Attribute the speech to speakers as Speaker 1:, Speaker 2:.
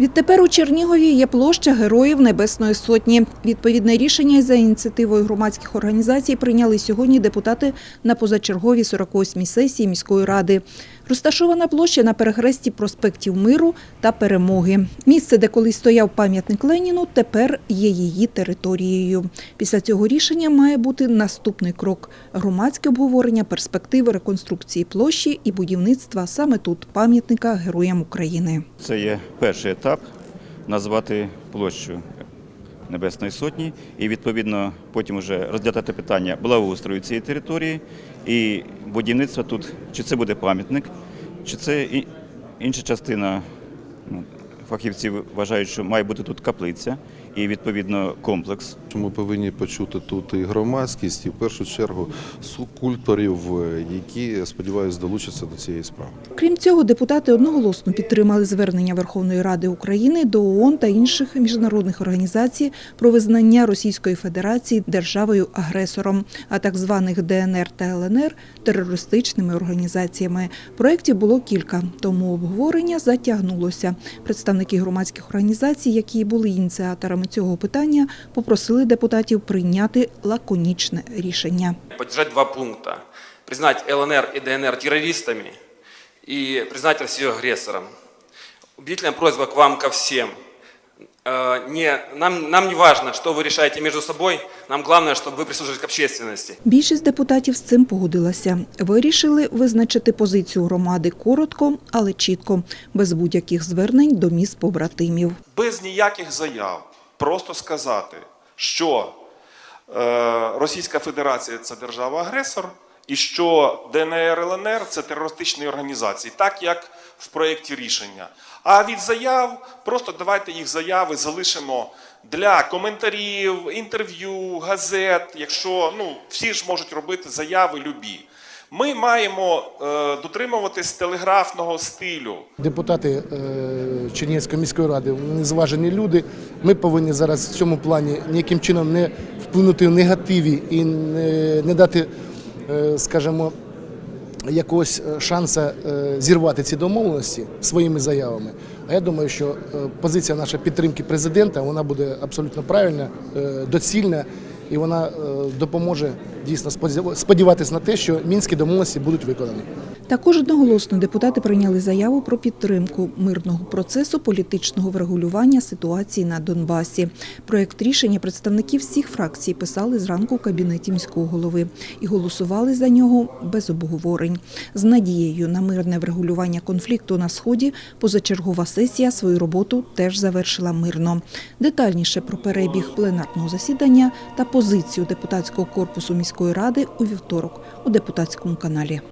Speaker 1: Відтепер у Чернігові є площа Героїв Небесної Сотні. Відповідне рішення за ініціативою громадських організацій прийняли сьогодні депутати на позачерговій 48-й сесії міської ради. Розташована площа на перехресті проспектів Миру та Перемоги. Місце, де колись стояв пам'ятник Леніну, тепер є її територією. Після цього рішення має бути наступний крок – громадське обговорення перспективи реконструкції площі і будівництва саме тут пам'ятника Героям України.
Speaker 2: Це є перший етап назвати площу Небесної Сотні і відповідно потім вже розглядати питання благоустрою цієї території і будівництва тут, чи це буде пам'ятник, чи це інша частина. Ну, Фахівці вважають, що має бути тут каплиця і відповідно комплекс
Speaker 3: Ми повинні почути тут і громадськість, і в першу чергу скульпторів, е, які, сподіваюся, долучаться до цієї справи.
Speaker 1: Крім цього, депутати одноголосно підтримали звернення Верховної Ради України до ООН та інших міжнародних організацій про визнання Російської Федерації державою-агресором, а так званих ДНР та ЛНР терористичними організаціями. Проєктів було кілька, тому обговорення затягнулося. Представники громадських організацій, які були ініціаторами цього питання, попросили депутатів прийняти лаконічне рішення.
Speaker 4: Поддержать два пункта. Признать ЛНР и ДНР террористами и признать Россию агрессором. Убедительная просьба к вам, ко всем. Э, Не, нам, нам не важно, что вы решаете между собой, нам главное, чтобы вы прислушались к общественности.
Speaker 1: Більшість депутатів з цим погодилася. Вирішили визначити позицію громади коротко, але чітко, без будь-яких звернень до міст побратимів.
Speaker 5: без ніяких заяв просто сказати, що е, Російська Федерація це держава-агресор, і що ДНР ЛНР це терористичні організації, так як в проєкті рішення. А від заяв просто давайте їх заяви залишимо для коментарів, інтерв'ю, газет. Якщо ну всі ж можуть робити заяви любі. Ми маємо е, дотримуватись телеграфного стилю.
Speaker 6: Депутати е, Чернігівської міської ради вони зважені люди. Ми повинні зараз в цьому плані ніяким чином не вплинути в негативі і не, не дати, е, скажімо, якогось е, шансу е, зірвати ці домовленості своїми заявами. А я думаю, що е, позиція наша підтримки президента вона буде абсолютно правильна, доцільна. І вона е, допоможе дійсно сподів- сподіватися на те, що мінські домовленості будуть виконані.
Speaker 1: Також одноголосно депутати прийняли заяву про підтримку мирного процесу політичного врегулювання ситуації на Донбасі. Проєкт рішення представники всіх фракцій писали зранку в кабінеті міського голови і голосували за нього без обговорень. З надією на мирне врегулювання конфлікту на сході позачергова сесія свою роботу теж завершила мирно. Детальніше про перебіг пленарного засідання та позицію депутатського корпусу міської ради у вівторок у депутатському каналі.